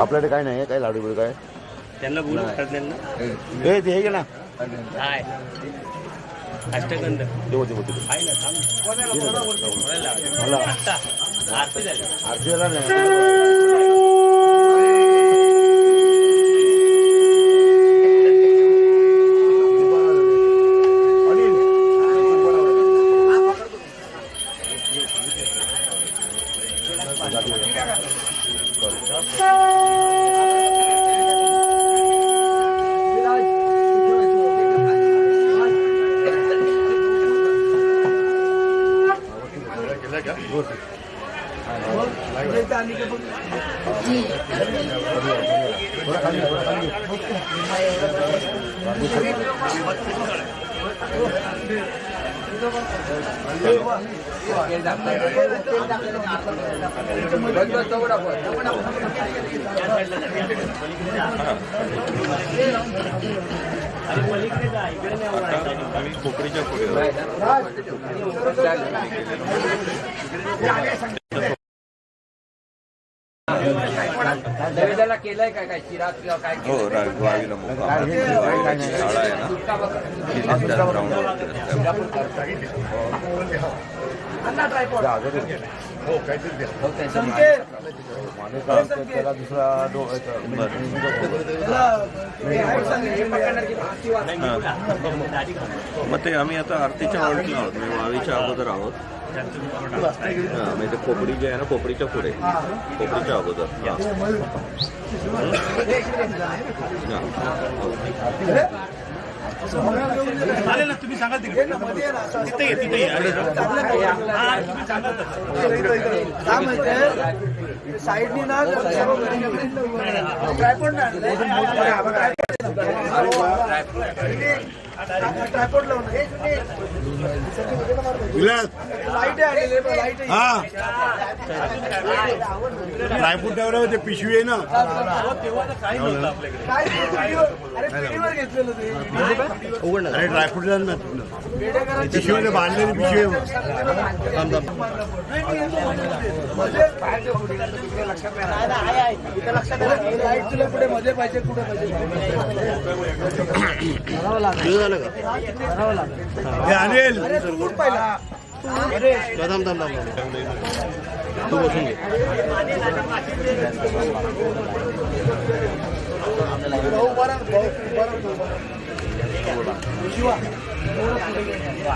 आपल्याकडे काय नाही काय लाडू बिडू काय? त्यांना बोलू ते हे घे ना. काय अष्टगंध. ते होते होते आहे ना थांब. मला आत्ता आरती झाली. आरती झाला. नाही नैवेद्याला केलंय काय काय? शिरा किंवा काय हो रा- वावीला मुक्काम आहे. वावीला शाळा आहे ना. तिथे त्या ग्राउंडवरती रस्त्यावर. माणूस त्याला दुसरा डो- मग ते आम्ही आता आरतीच्या ऑर्डरला आहोत म्हणजे वावीच्या अगोदर आहोत हा, म्हणजे खोपडी जे आहे ना खोपडीच्या पुढे खोपडीच्या अगोदर हा. चालेल ना तुम्ही सांगाल तिकडे तिथे ये, तिथे ये. हा, तुम्ही सांगाल तसं. साईडनी ना ट्रायपॉड ट्रायपॉड लावून लाइट आहे लाइट हा ड्रायफ्रूट ठेवलं ते पिशवी आहे ना अरे ड्रायफ्रूट ना पिशवीने बांधलेली पिशवी लाइट तुला कुठे पाहिजे कुठे पाहिजे दम दम तू बसून घे.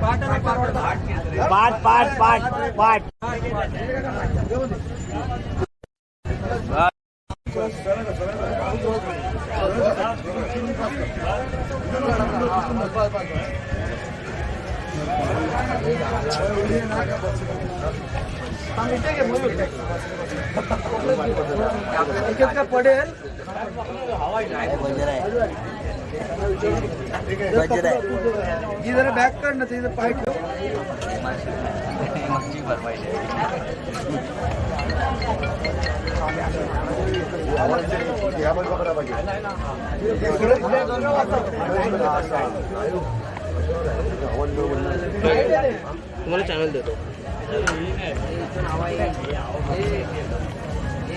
पाठ पाठ पाठ पाठ. इतक्यात का पडेल. ही जरा बॅक काढ ना तिथे पाय ठेव. तुम्हाला चॅनल देतो.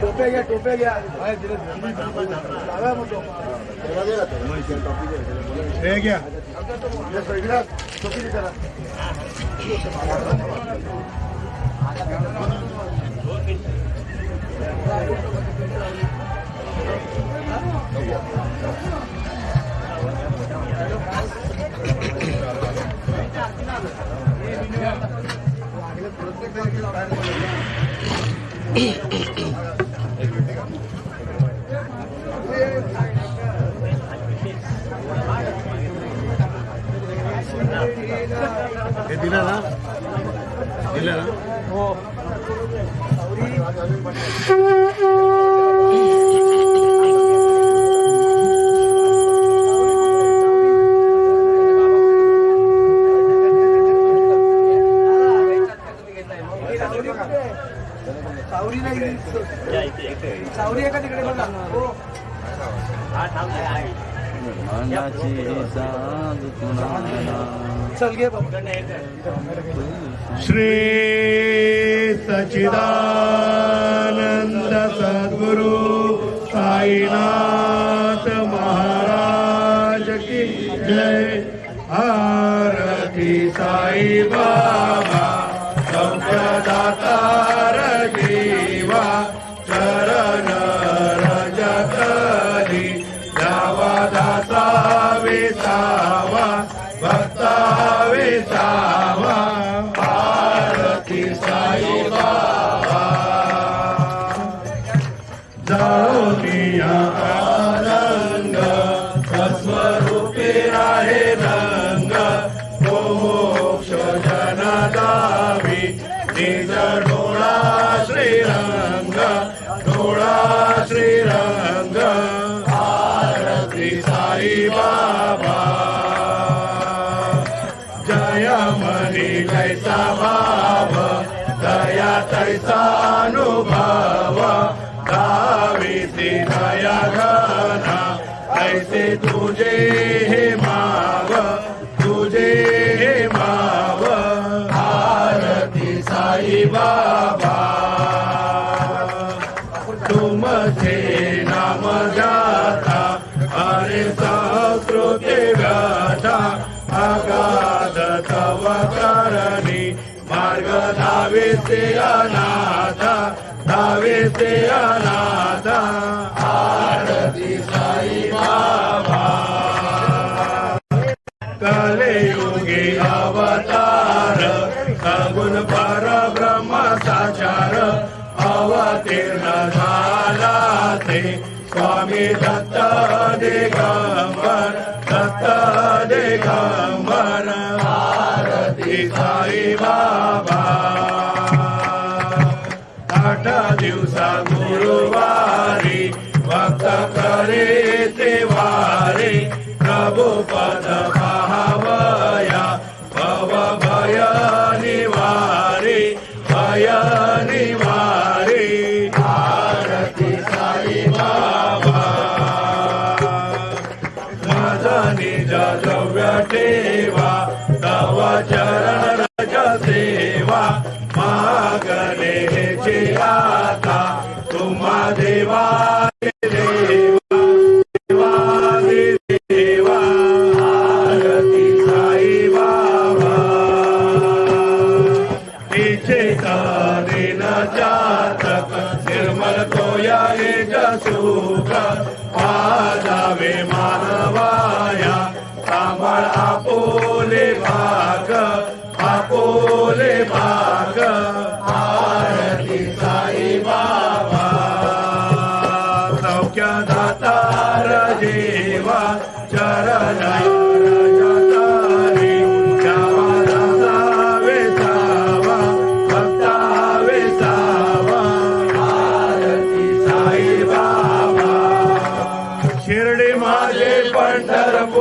टोप्या घ्या टोप्या घ्या बाहेर हे घ्या ¿Qué tira la? ¿Qué. Shri सचिदा भक्ता तैसा अनुभव गाविती दया घना ऐसे तुझे हे माव तुझे हे माव। आरती साई बाबा। तुमचे नाम जाता अरे संस्कृती व्यथा अगाध धावे ते अनाथ धावे ते अनाथ आरती साई बाबा. कलयुगी अवतार सगुण पर ब्रह्म साचार अवतीर्ण झाला ते स्वामी दत्त दिगंबर दत्त दिगंबर आरती साई बाबा. दिवसा गुरुवारी भक्त करे ते वारे प्रभु पद पाहावया भव भय निवारे भय निवारे आरती साई बाबा। मदनी जव्य टेवा तव चर देवा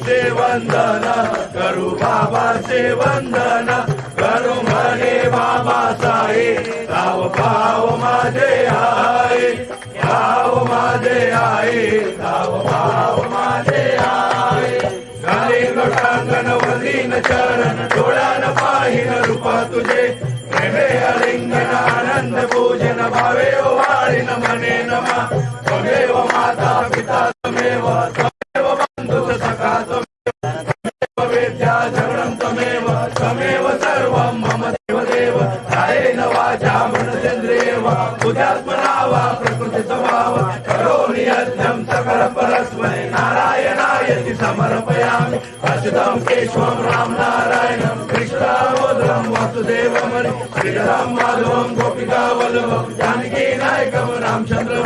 बाबाचे वंदना बाबा बाबाचे वंदना करू म्हणे बाबा साहे गाव पाव माझे आहे गाव माझे आहे गाव पाव माझे आई. घाले लोटांगण वलीन चरण डोळ्यान पाहिन रूपा तुझे. प्रेमे अलिंगना जानकी नायकम रामचंद्र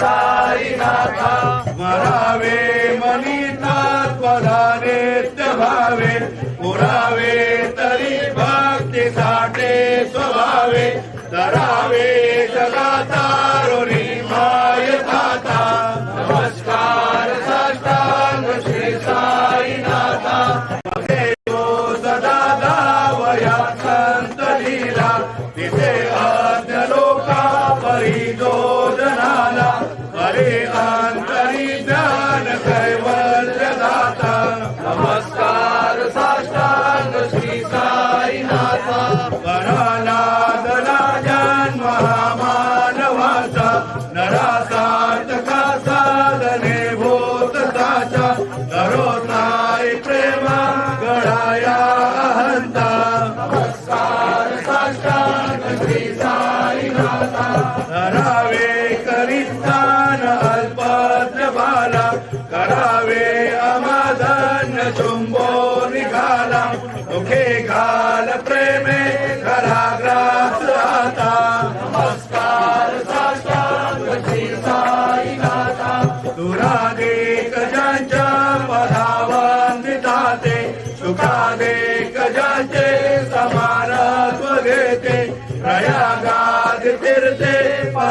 साई नाथा मनिता त्वरा नेत्य भावे पुरावे तरी भक्ती साठे स्वभावे धरावे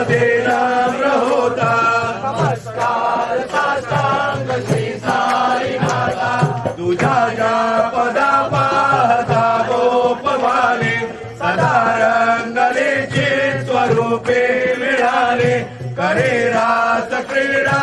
मध्ये नाम होता नमस्कार साष्टांग श्री साईनाथा स्वरूपे मिळाले। करे रास क्रीडा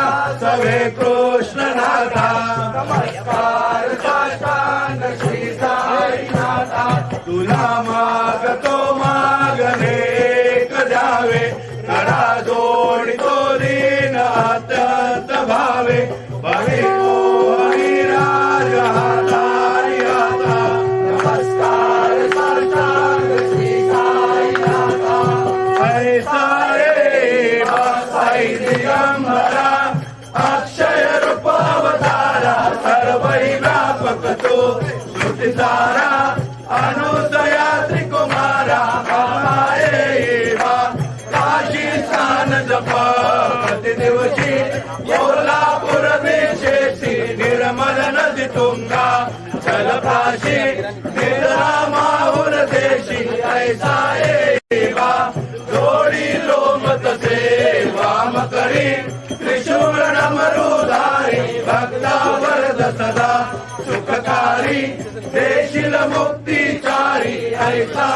देशाची निर्ला माहून देशी ऐसा एवा जोडी लोमत सदा सुखकारी देशील मुक्तिचारी ऐसा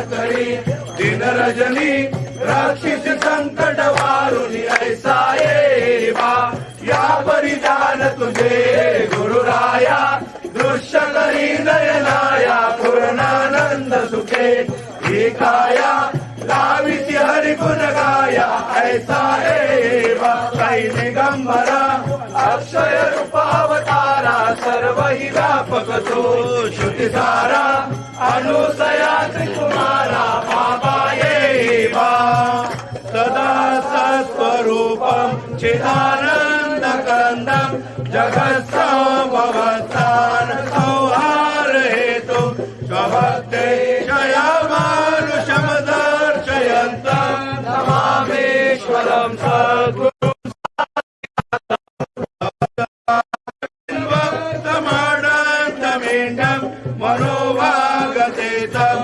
सकळी दिन रजनी राक्षस संकट वारुनी ऐसा येवा. या परिधान तुझे गुरुराया दृश्य करी नयनाया पूर्णानंद सुखे ही काया लाविसी हरिगुण गाया ऐसा बहितापको श्रुतिसारा अनुसया त्रिकुमारा माता सदा सत्स्वरूपम् चिदानन्दकन्दम् जगत्सौ भवतान् स्वभक्ते शया मानुश दर्शयन्तश्वरम्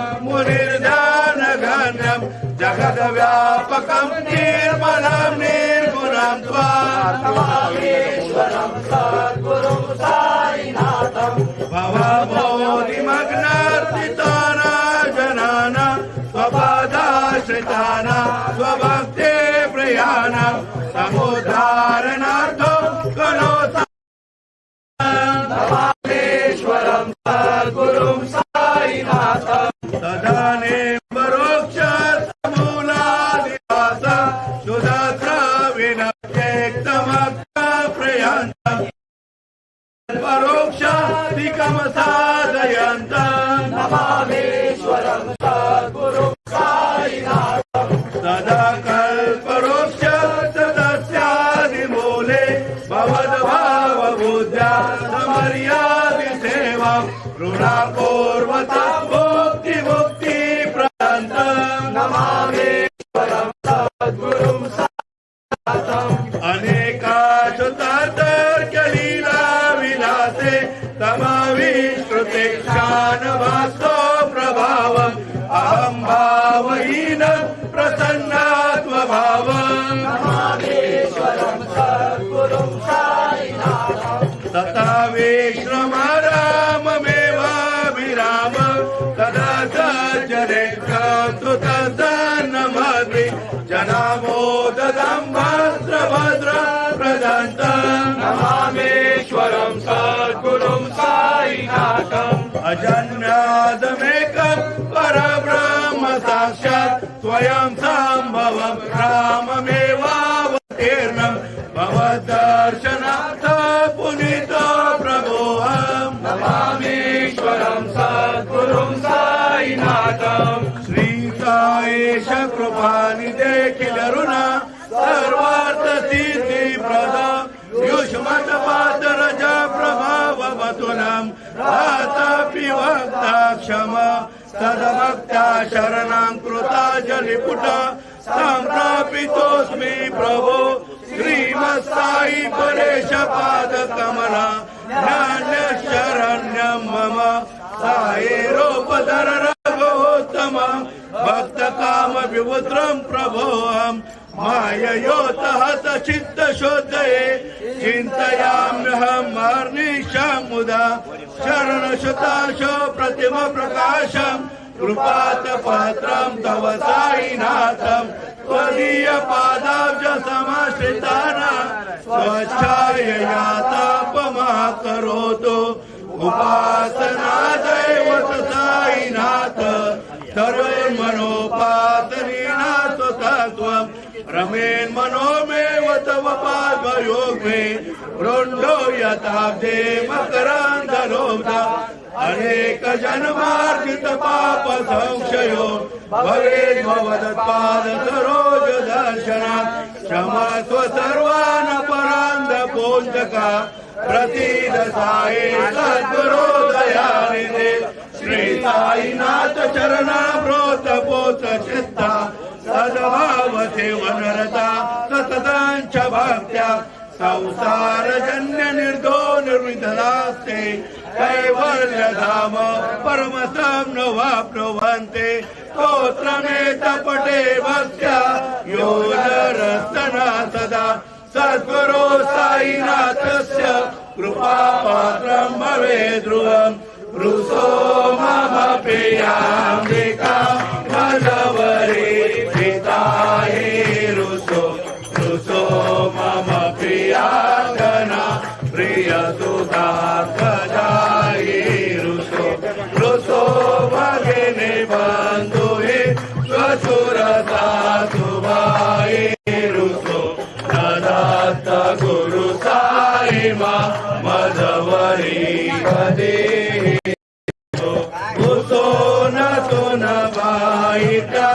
मनोभागतेतं मुनिर्ध्यानगण्यं जगद्व्यापकं निर्मलं निर्गुणं त्वात्मामेश्वरं सद्गुरुं साईनाथं परोक्षाधिकम साधयन्तम् नमामेश्वरं सद्गुरुं सदा कल्परोक्ष सदस्यादिमूले भवद्भावबुद्ध्या समर्यादि सेवा साक्षात् स्वयम् साम्भवम् राममेवावतीर्णम् भवदर्शनाथ पुनिता प्रभोहीश्वरं सा सद्गुरुम् सायिनाथ श्रीका एष कृपा निदे किलरुणा सर्वार्थ सीति प्रद युष्मत पादरजा प्रभाव सदभक्ता शरणां कृता जलिपुटा सम्प्रापितोऽस्मि प्रभो श्रीमत्साई परेश पादकमला मम सायेरोपधर रघोत्तम भक्तकाम विवुद्रं माययोतः माययोतहत चित्तशोधये चिन्तयाम्यहम् अर्निशं मुदा प्रकाशम् कृपात पात्रम् तव साईनाथम् त्वदीयपादाब्ज समाश्रिताना स्वच्छाययातापमा करोतु उपासना रमेन् मनो मे तव पादयोग मे वृण्डो यथाब्धे मकरान्धरोधा अनेक जन्मार्जित पाप संशयो भवे भवदत्पाद सरोज दर्शना क्षमस्व सर्वान् परान्ध पोषका प्रतिदसाये सद्गुरोदयानिधे सद्गुरो दयानिधे। श्री साईनाथ चरणामृत पोत चित्ता। सद्भाव सेवनरता सततांच भक्त्या. संसारजन्य निर्दो निर्विधदास्ते कैवल्यधाम परमसं न वाप्नुवन्ते. स्तोत्रमेत पटे भक्त्या यो नरस्तना सदा सद्गुरो साईनाथस्य कृपापात्रं भवे ध्रुवम् रुसो मम प्रियाम्बिका भगवरे महिमा मधवरी पदे। कुतो न तु न भाता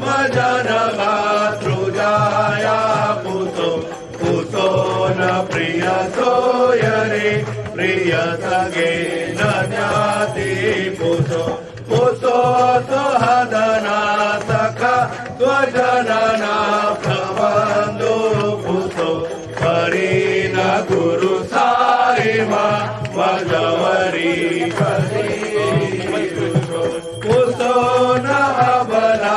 मदन भाया पुतो। पूसो न प्रिय सो ये प्रिय सगे न जाते पूजो पुसो सहदना सख द्व जन प्रतिमा माझ्यावरी कुतो न बना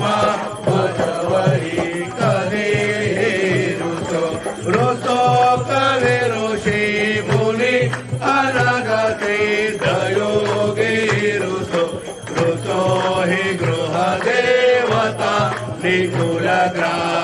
simulacra.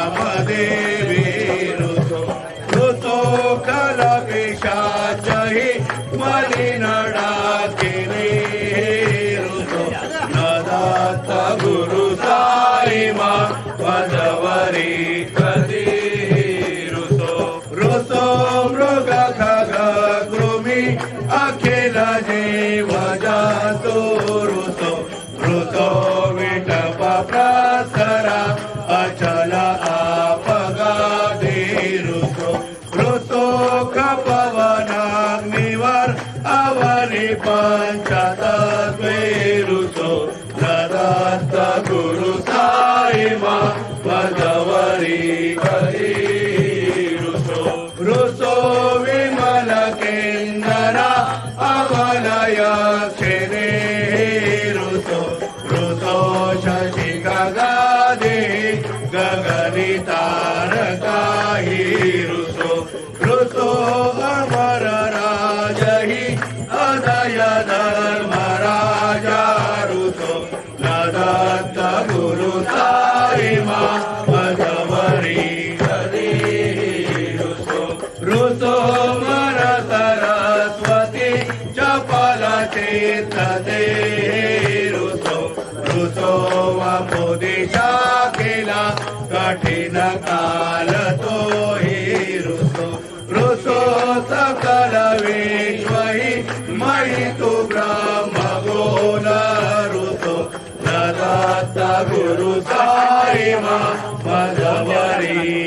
वर्तते ऋतो ऋतो वपुदिशा किल कठिनकालतो हि ऋतो ऋषो सकलेश्व मयि तु ब्रह्मगो न ऋतो मगोल रुतुरे मधवरी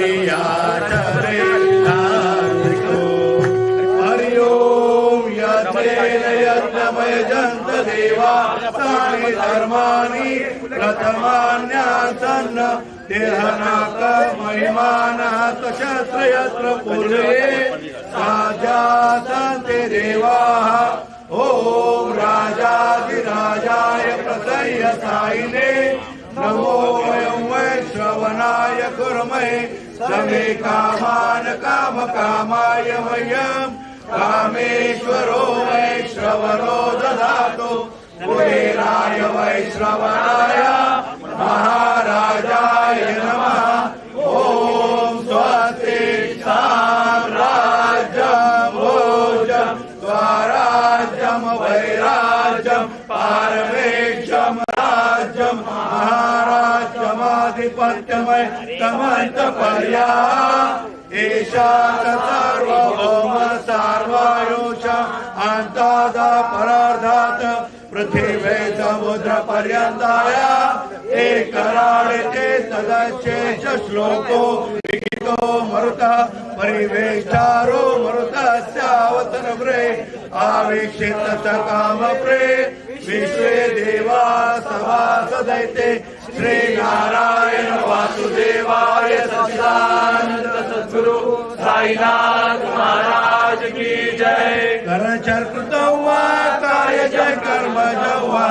हरिया चरे नार्तिको हरि ओम यज्ञेन यज्ञमय जंत धर्माणि प्रथमान्यासन्न। देहनाक महिमानात शस्त्रयत्र पूर्वे देवाः। ॐ राजादिराजाय प्रसय्य सायिने। नमो वयं वै श्रवणाय कुर्महे समे कामान काम कामाय मह्यम् कामेश्वरो वैश्रवणो ददातु। कुबेराय वैश्रवणाय महाराजाय नमः। महाराज्यमाधिपत्यमय तमन्तपर्या एषा सर्वभौम सार्वायुष अन्ताद परार्धात् पृथिवे समुद्र पर्यन्ताया एकराळे ते श्लोको लिखितो मरुतः परिवेष्टारो मरुतस्यावतन प्रे आवेक्षित स काम प्रे विश्वे देवा सभा सभासदैते श्रीनारायण देवाय सच्चिदानंद सद्गुरु साईनाथ महाराज की जय। करचर कृतवा काय जय कर्म जव्वा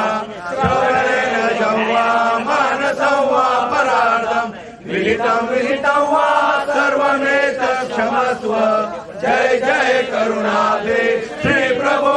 श्रवणेन जव्वा मानसव्वा परार्थम विहितं विहितं वा सर्वमेत क्षमस्व। जय जय करुणाधे श्री प्रभो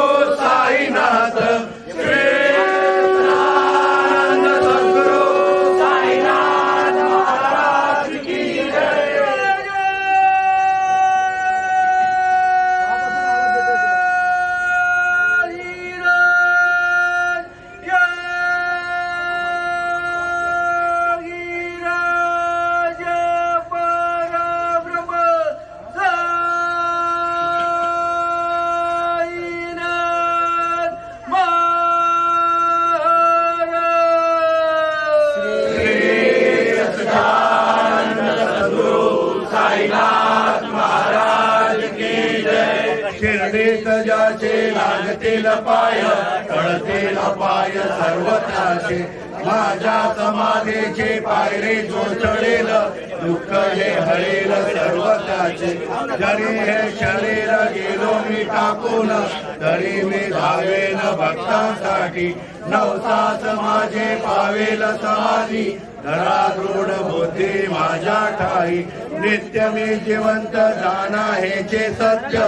बुद्धी माझ्या ठाई. नित्य मी जिवंत जाणा हे जे सत्य.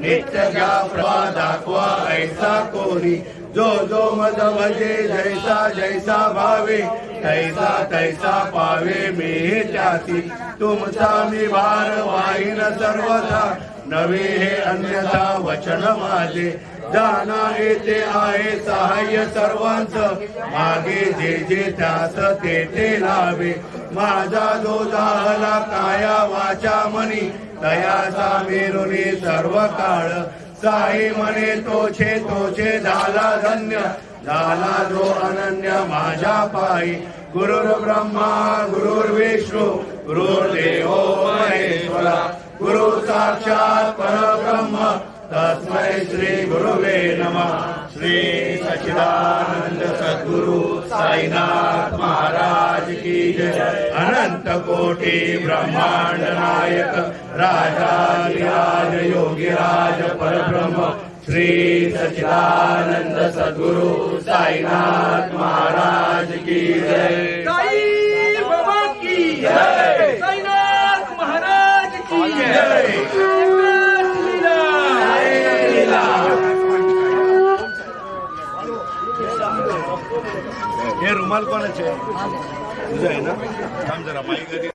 नित्य घ्या प्रवा दाखवा ऐसा कोणी जो जो मद भजे जैसा जैसा भावे तैसा तैसा पावे मी त्यासी तुमचा मी भार वाहीन सर्वथा. नवे हे अन्यथा वचन माझे जाना येते आहे सहाय्य सर्वांच. मागे जे जे त्यास ते ते लावे. माझा जो जाहला काया वाचा मनी. तयाचा मेरुनी सर्व काळ. साई म्हणे तोचे तोचे झाला धन्य. झाला जो अनन्य माझ्या पायी. गुरुर्ब्रह्मा ब्रह्मा गुरुर्देव महेश्वरा. गुरु साक्षात परब्रह्म। तस्मै श्री गुरुवे नमः। श्री सचिदानंद सद्गुरु साईनाथ महाराज की जय। अनंत कोटी ब्रह्मांड नायक राजाधिराज योगीराज परब्रह्म। श्री सचिदानंद सद्गुरु साईनाथ महाराज की जय। साई बाबा की जय साईनाथ महाराज की जय लीला. हे रुमाल कोणाचे? तुझं आहे ना? थांब जरा माई घरी